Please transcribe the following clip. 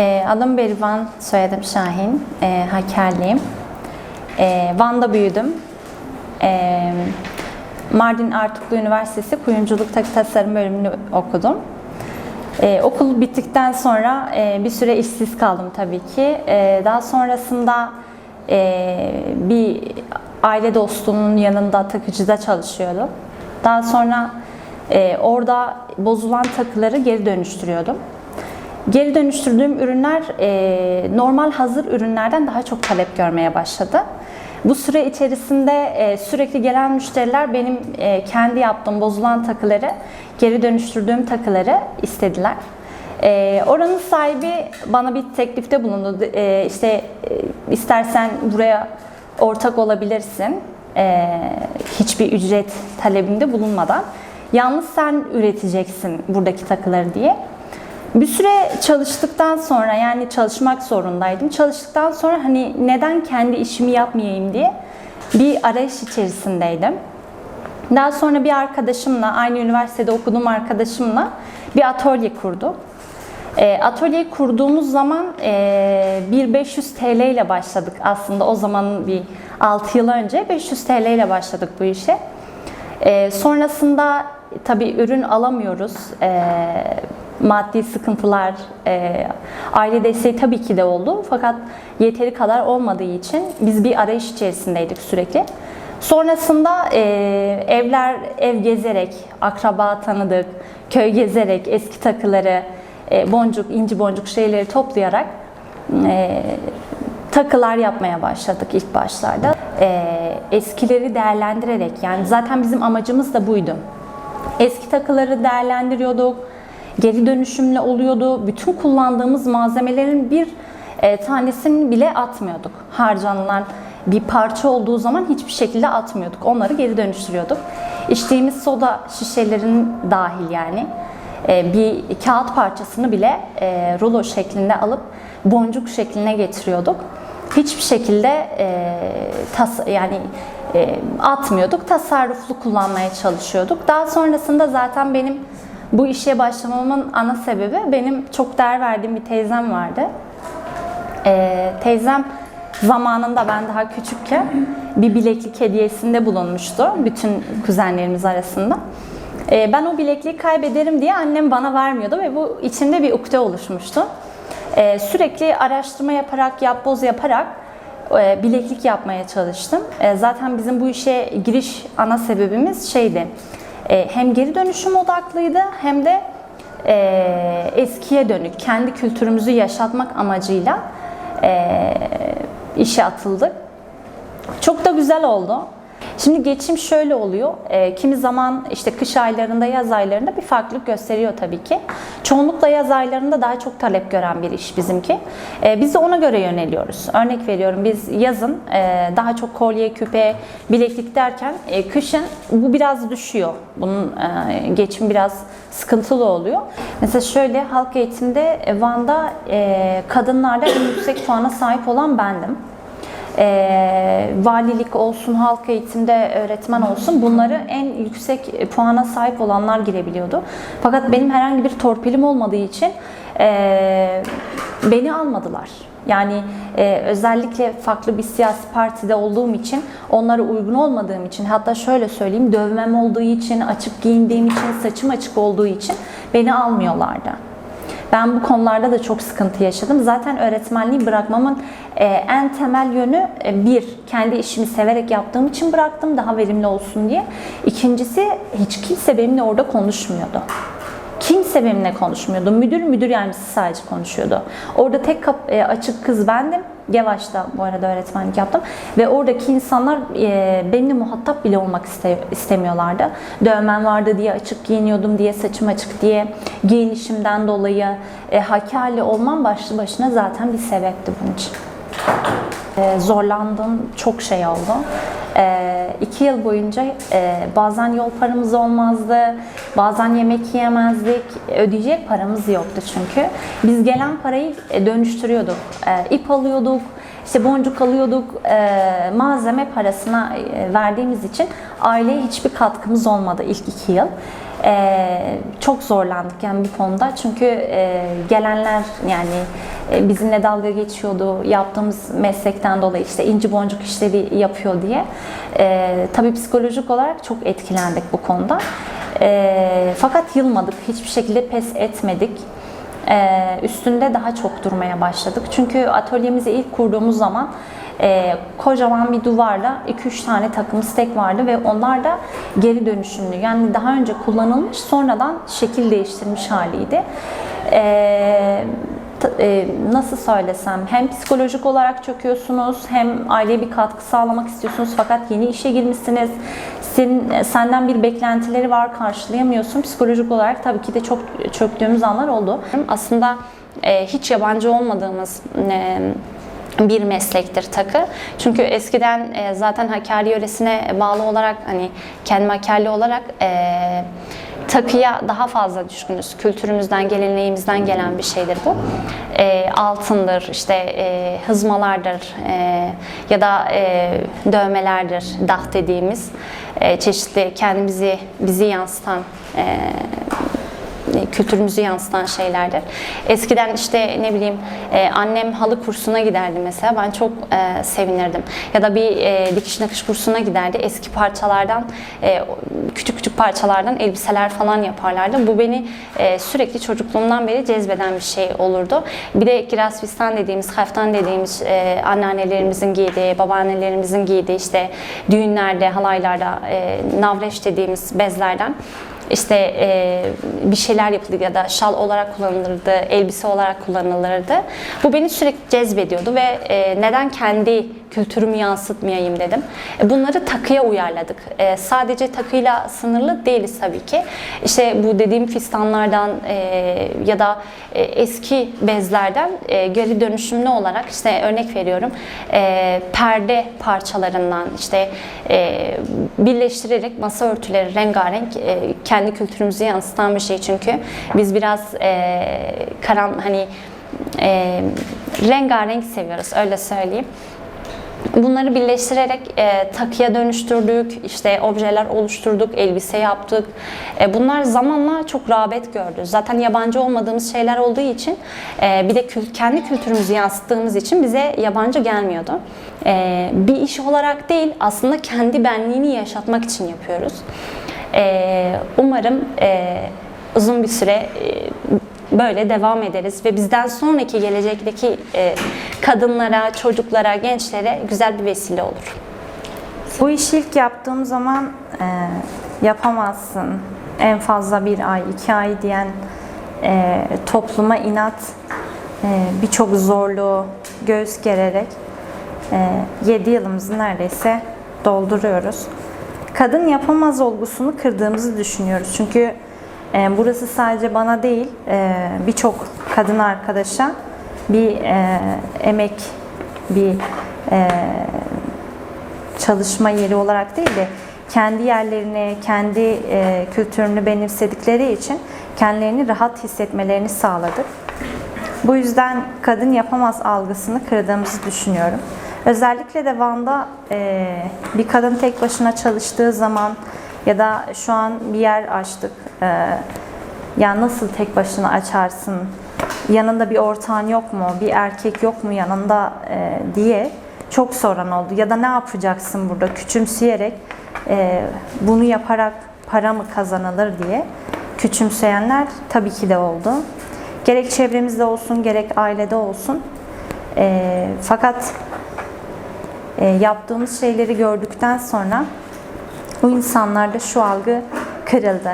Ee, adım Berivan, soyadım Şahin. Ee, Hakerliyim. Ee, Van'da büyüdüm. Ee, Mardin Artuklu Üniversitesi Kuyumculuk Takı Tasarım bölümünü okudum. Ee, okul bittikten sonra e, bir süre işsiz kaldım tabii ki. Ee, daha sonrasında e, bir aile dostunun yanında takıcıda çalışıyordum. Daha sonra e, orada bozulan takıları geri dönüştürüyordum. Geri dönüştürdüğüm ürünler e, normal hazır ürünlerden daha çok talep görmeye başladı. Bu süre içerisinde e, sürekli gelen müşteriler benim e, kendi yaptığım bozulan takıları, geri dönüştürdüğüm takıları istediler. E, oranın sahibi bana bir teklifte bulundu. E, işte e, istersen buraya ortak olabilirsin. E, hiçbir ücret talebinde bulunmadan. Yalnız sen üreteceksin buradaki takıları diye. Bir süre çalıştıktan sonra yani çalışmak zorundaydım. Çalıştıktan sonra hani neden kendi işimi yapmayayım diye bir arayış içerisindeydim. Daha sonra bir arkadaşımla, aynı üniversitede okuduğum arkadaşımla bir atölye kurduk. E, atölyeyi kurduğumuz zaman e, bir 500 TL ile başladık aslında o zaman bir 6 yıl önce 500 TL ile başladık bu işe. E, sonrasında tabii ürün alamıyoruz. E, maddi sıkıntılar, e, aile desteği tabii ki de oldu. Fakat yeteri kadar olmadığı için biz bir arayış içerisindeydik sürekli. Sonrasında e, evler, ev gezerek, akraba tanıdık, köy gezerek, eski takıları, e, boncuk, inci boncuk şeyleri toplayarak e, takılar yapmaya başladık ilk başlarda. E, eskileri değerlendirerek, yani zaten bizim amacımız da buydu. Eski takıları değerlendiriyorduk, geri dönüşümle oluyordu. Bütün kullandığımız malzemelerin bir e, tanesini bile atmıyorduk. Harcanılan bir parça olduğu zaman hiçbir şekilde atmıyorduk. Onları geri dönüştürüyorduk. İçtiğimiz soda şişelerin dahil yani e, bir kağıt parçasını bile e, rulo şeklinde alıp boncuk şekline getiriyorduk. Hiçbir şekilde e, tas yani e, atmıyorduk. Tasarruflu kullanmaya çalışıyorduk. Daha sonrasında zaten benim bu işe başlamamın ana sebebi benim çok değer verdiğim bir teyzem vardı. Ee, teyzem zamanında ben daha küçükken bir bileklik hediyesinde bulunmuştu bütün kuzenlerimiz arasında. Ee, ben o bilekliği kaybederim diye annem bana vermiyordu ve bu içimde bir ukde oluşmuştu. Ee, sürekli araştırma yaparak, yapboz yaparak e, bileklik yapmaya çalıştım. E, zaten bizim bu işe giriş ana sebebimiz şeydi. E, hem geri dönüşüm odaklıydı hem de e, eskiye dönük, kendi kültürümüzü yaşatmak amacıyla e, işe atıldık. Çok da güzel oldu. Şimdi geçim şöyle oluyor. E, kimi zaman işte kış aylarında, yaz aylarında bir farklılık gösteriyor tabii ki. Çoğunlukla yaz aylarında daha çok talep gören bir iş bizimki. E, biz de ona göre yöneliyoruz. Örnek veriyorum biz yazın e, daha çok kolye, küpe, bileklik derken e, kışın bu biraz düşüyor. Bunun e, geçim biraz sıkıntılı oluyor. Mesela şöyle halk eğitimde e, Van'da e, kadınlarda en yüksek puana sahip olan bendim e, valilik olsun, halk eğitimde öğretmen olsun bunları en yüksek puana sahip olanlar girebiliyordu. Fakat benim herhangi bir torpilim olmadığı için e, beni almadılar. Yani e, özellikle farklı bir siyasi partide olduğum için, onlara uygun olmadığım için, hatta şöyle söyleyeyim, dövmem olduğu için, açık giyindiğim için, saçım açık olduğu için beni almıyorlardı. Ben bu konularda da çok sıkıntı yaşadım. Zaten öğretmenliği bırakmamın e, en temel yönü e, bir, kendi işimi severek yaptığım için bıraktım daha verimli olsun diye. İkincisi hiç kimse benimle orada konuşmuyordu. Kimse benimle konuşmuyordu. Müdür müdür yardımcısı sadece konuşuyordu. Orada tek kap- e, açık kız bendim. Gevaş'ta bu arada öğretmenlik yaptım. Ve oradaki insanlar e, benimle muhatap bile olmak iste- istemiyorlardı. Dövmem vardı diye açık giyiniyordum diye, saçım açık diye, giyinişimden dolayı e, Hakkari olmam başlı başına zaten bir sebepti bunun için. E, zorlandığım çok şey oldu. E, iki yıl boyunca e, bazen yol paramız olmazdı, bazen yemek yiyemezdik, ödeyecek paramız yoktu çünkü. Biz gelen parayı e, dönüştürüyorduk, e, ip alıyorduk, işte boncuk alıyorduk, e, malzeme parasına e, verdiğimiz için aileye hiçbir katkımız olmadı ilk iki yıl. E, çok zorlandık yani bu konuda. Çünkü e, gelenler yani e, bizimle dalga geçiyordu yaptığımız meslekten dolayı işte inci boncuk işleri yapıyor diye. E, tabii psikolojik olarak çok etkilendik bu konuda. E, fakat yılmadık, hiçbir şekilde pes etmedik. Ee, üstünde daha çok durmaya başladık. Çünkü atölyemizi ilk kurduğumuz zaman e, kocaman bir duvarla 2-3 tane takım stek vardı ve onlar da geri dönüşümlü. Yani daha önce kullanılmış sonradan şekil değiştirmiş haliydi. Ee, t- e, nasıl söylesem hem psikolojik olarak çöküyorsunuz hem aileye bir katkı sağlamak istiyorsunuz fakat yeni işe girmişsiniz. Senin, senden bir beklentileri var karşılayamıyorsun. Psikolojik olarak tabii ki de çok çöktüğümüz anlar oldu. Aslında e, hiç yabancı olmadığımız e, bir meslektir takı. Çünkü eskiden e, zaten Hakkari yöresine bağlı olarak hani kendi Hakkari olarak e, takıya daha fazla düşkünüz. Kültürümüzden, geleneğimizden gelen bir şeydir bu. E, altındır, işte e, hızmalardır e, ya da e, dövmelerdir, dah dediğimiz e, çeşitli kendimizi bizi yansıtan e, kültürümüzü yansıtan şeylerdir. Eskiden işte ne bileyim e, annem halı kursuna giderdi mesela ben çok e, sevinirdim. Ya da bir e, dikiş nakış kursuna giderdi. Eski parçalardan e, küçük küçük parçalardan elbiseler falan yaparlardı. Bu beni e, sürekli çocukluğumdan beri cezbeden bir şey olurdu. Bir de kiraz fistan dediğimiz, kaftan dediğimiz e, anneannelerimizin giydiği, babaannelerimizin giydiği işte düğünlerde, halaylarda e, navreş dediğimiz bezlerden işte e, bir şeyler yapıldı ya da şal olarak kullanılırdı, elbise olarak kullanılırdı. Bu beni sürekli cezbediyordu ve e, neden kendi kültürümü yansıtmayayım dedim. E, bunları takıya uyarladık. E, sadece takıyla sınırlı değiliz tabii ki. İşte bu dediğim fistanlardan e, ya da e, eski bezlerden e, geri dönüşümlü olarak işte örnek veriyorum e, perde parçalarından işte e, birleştirerek masa örtüleri rengarenk e, kendi kültürümüzü yansıtan bir şey çünkü biz biraz e, karan hani e, rengarenk seviyoruz öyle söyleyeyim. Bunları birleştirerek e, takıya dönüştürdük, işte objeler oluşturduk, elbise yaptık. E, bunlar zamanla çok rağbet gördü. Zaten yabancı olmadığımız şeyler olduğu için e, bir de kül- kendi kültürümüzü yansıttığımız için bize yabancı gelmiyordu. E, bir iş olarak değil, aslında kendi benliğini yaşatmak için yapıyoruz. E, umarım e, uzun bir süre e, böyle devam ederiz ve bizden sonraki gelecekteki e, kadınlara, çocuklara, gençlere güzel bir vesile olur. Bu işi ilk yaptığım zaman e, yapamazsın. En fazla bir ay, iki ay diyen e, topluma inat e, birçok zorluğu göğüs gererek e, 7 yılımızı neredeyse dolduruyoruz. Kadın yapamaz olgusunu kırdığımızı düşünüyoruz. Çünkü e, burası sadece bana değil, e, birçok kadın arkadaşa bir e, emek, bir e, çalışma yeri olarak değil de kendi yerlerini, kendi e, kültürünü benimsedikleri için kendilerini rahat hissetmelerini sağladık. Bu yüzden kadın yapamaz algısını kırdığımızı düşünüyorum. Özellikle de Van'da e, bir kadın tek başına çalıştığı zaman ya da şu an bir yer açtık. E, ya nasıl tek başına açarsın? Yanında bir ortağın yok mu? Bir erkek yok mu yanında e, diye çok soran oldu. Ya da ne yapacaksın burada? Küçümseyerek bunu yaparak para mı kazanılır diye küçümseyenler tabii ki de oldu. Gerek çevremizde olsun, gerek ailede olsun. Fakat yaptığımız şeyleri gördükten sonra bu insanlarda şu algı kırıldı.